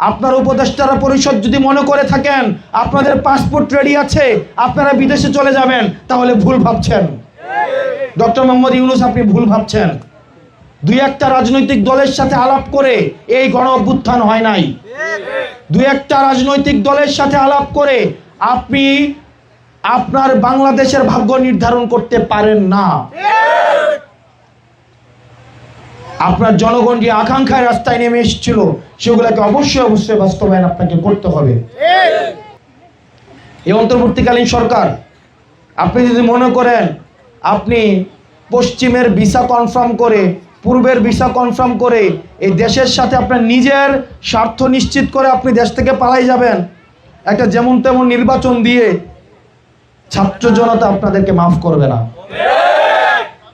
আপনার উপদেষ্টারা পরিষদ যদি মনে করে থাকেন, আপনাদের পাসপোর্ট রেডি আছে, আপনারা বিদেশে চলে যাবেন, তাহলে ভুল ভাবছেন। ডক্টর মোহাম্মদ ইউনুস, আপনি ভুল ভাবছেন। দুই একটা রাজনৈতিক দলের সাথে আলাপ করে এই গণ অভ্যুত্থান হয় নাই। দুই একটা রাজনৈতিক দলের সাথে আলাপ করে আপনি আপনার বাংলাদেশের ভাগ্য নির্ধারণ করতে পারেন না। আপনার জনগণ যে আকাঙ্ক্ষায় রাস্তায় নেমে এসেছিল, সেগুলোকে অবশ্যই অবশ্যই বাস্তবায়ন আপনাকে করতে হবে। এই অন্তর্বর্তীকালীন সরকার, আপনি যদি মনে করেন, আপনি পশ্চিমের ভিসা কনফার্ম করে, পূর্বের ভিসা কনফার্ম করে, এই দেশের সাথে আপনার নিজের স্বার্থ নিশ্চিত করে আপনি দেশ থেকে পালাই যাবেন, একটা যেমন তেমন নির্বাচন দিয়ে ছাত্র জনতা আপনাদেরকে মাফ করবে না।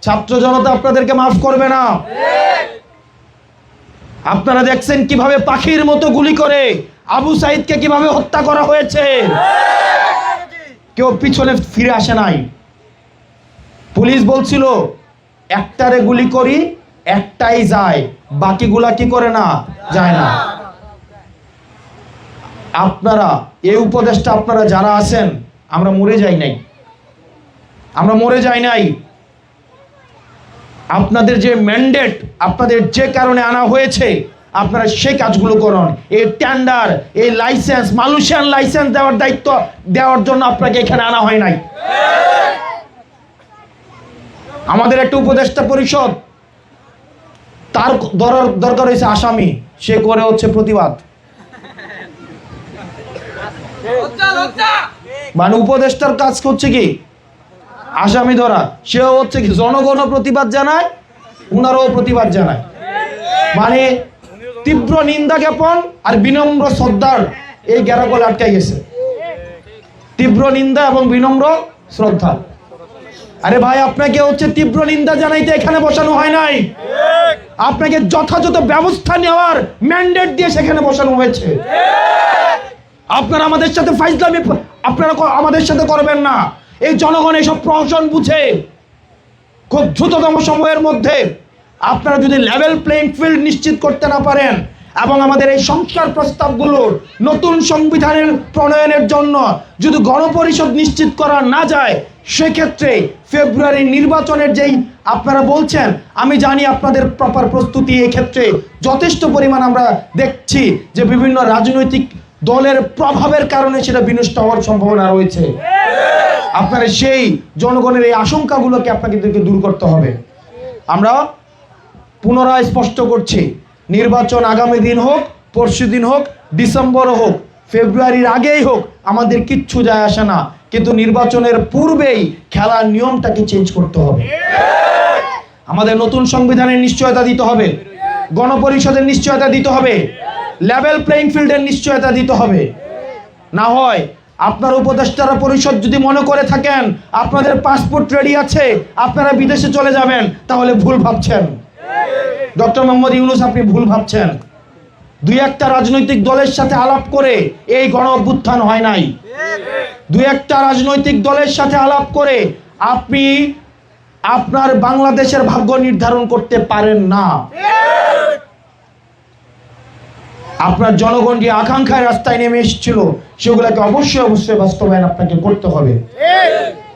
ছাত্র জনতা আপনাদেরকে মাফ করবে না। আপনারা দেখছেন কীভাবে পাখির মতো গুলি করে আবু সাইদকে কীভাবে হত্যা করা হয়েছে? কেউ পিছনে ফিরে আসে নাই। পুলিশ বলছিল, একটারে গুলি করি, একটাই যায়, বাকিগুলা কি করে না, যায় না। আপনারা, এই উপদেশটা আপনারা যারা আছেন, আমরা মরে যাই নাই। আমরা মরে যাই নাই। আপনাদের যে ম্যান্ডেট আপনাদের যে কারণে আনা হয়েছে, আপনারা সেই কাজগুলো করুন। এই টেন্ডার এই লাইসেন্স মালয়েশিয়ান লাইসেন্স দেওয়ার দায়িত্ব দেওয়ার জন্য আপনাকে এখানে আনা হয় নাই। আমাদের একটা উপদেষ্টা পরিষদ, তার দর- দরকার হয়েছে আসামি, সে করে হচ্ছে প্রতিবাদ। মানে উপদেষ্টার কাজ করছে কি আসামি ধরা। সেও হচ্ছে কি জনগণও প্রতিবাদ জানায়, উনারাও প্রতিবাদ জানায়। মানে তীব্র নিন্দা জ্ঞাপন আর বিনম্র শ্রদ্ধার এই গ্যারাকলে আটকাই গেছে। তীব্র নিন্দা এবং বিনম্র শ্রদ্ধা। আরে ভাই, আপনাকে হচ্ছে তীব্র নিন্দা জানাইতে এখানে বসানো হয় নাই। আপনাকে যথাযথ ব্যবস্থা নেওয়ার ম্যান্ডেট দিয়ে সেখানে বসানো হয়েছে। আপনারা আমাদের সাথে ফাইজলামি আপনারা আমাদের সাথে করবেন না। এই জনগণ এসব প্রহসন বুঝে খুব দ্রুততম সময়ের মধ্যে আপনারা যদি লেভেল প্লেইং ফিল্ড নিশ্চিত করতে না পারেন এবং আমাদের এই সংস্কার প্রস্তাবগুলোর নতুন সংবিধানের প্রণয়নের জন্য যদি গণপরিষদ নিশ্চিত করা না যায়, সেক্ষেত্রে ফেব্রুয়ারি নির্বাচনের যেই আপনারা বলছেন, আমি জানি আপনাদের প্রপার প্রস্তুতি ক্ষেত্রে যথেষ্ট পরিমাণ আমরা দেখছি যে বিভিন্ন রাজনৈতিক দলের প্রভাবের কারণে সেটা বিনষ্ট হওয়ার সম্ভাবনা রয়েছে। আপনারা সেই জনগণের এই আশঙ্কাগুলোকে আপনাদেরকে দূর করতে হবে। আমরা পুনরায় স্পষ্ট করছি, নির্বাচন আগামী দিন হোক, পরশু দিন হোক, ডিসেম্বর হোক, ফেব্রুয়ারির আগেই হোক, আমাদের কিচ্ছু যায় আসে না। কিন্তু নির্বাচনের পূর্বেই খেলার নিয়মটাকে চেঞ্জ করতে হবে। আমাদের নতুন সংবিধানের নিশ্চয়তা দিতে হবে। গণপরিষদের নিশ্চয়তা দিতে হবে। লেভেল প্লেইং ফিল্ডের নিশ্চয়তা দিতে হবে। না হয় আপনার উপদেষ্টারা পরিষদ যদি মনে করে থাকেন, আপনাদের পাসপোর্ট রেডি আছে, আপনারা বিদেশে চলে যাবেন, তাহলে ভুল ভাবছেন। ডক্টর মোহাম্মদ ইউনুস, আপনি ভুল ভাবছেন। দুই একটা রাজনৈতিক দলের সাথে আলাপ করে এই গণ অভ্যুত্থান হয় নাই। দুই একটা রাজনৈতিক দলের সাথে আলাপ করে আপনি আপনার বাংলাদেশের ভাগ্য নির্ধারণ করতে পারেন না। আপনার জনগণ যে আকাঙ্ক্ষায় রাস্তায় নেমে এসেছিল সেগুলোকে অবশ্যই অবশ্যই বাস্তবায়ন আপনাকে করতে হবে।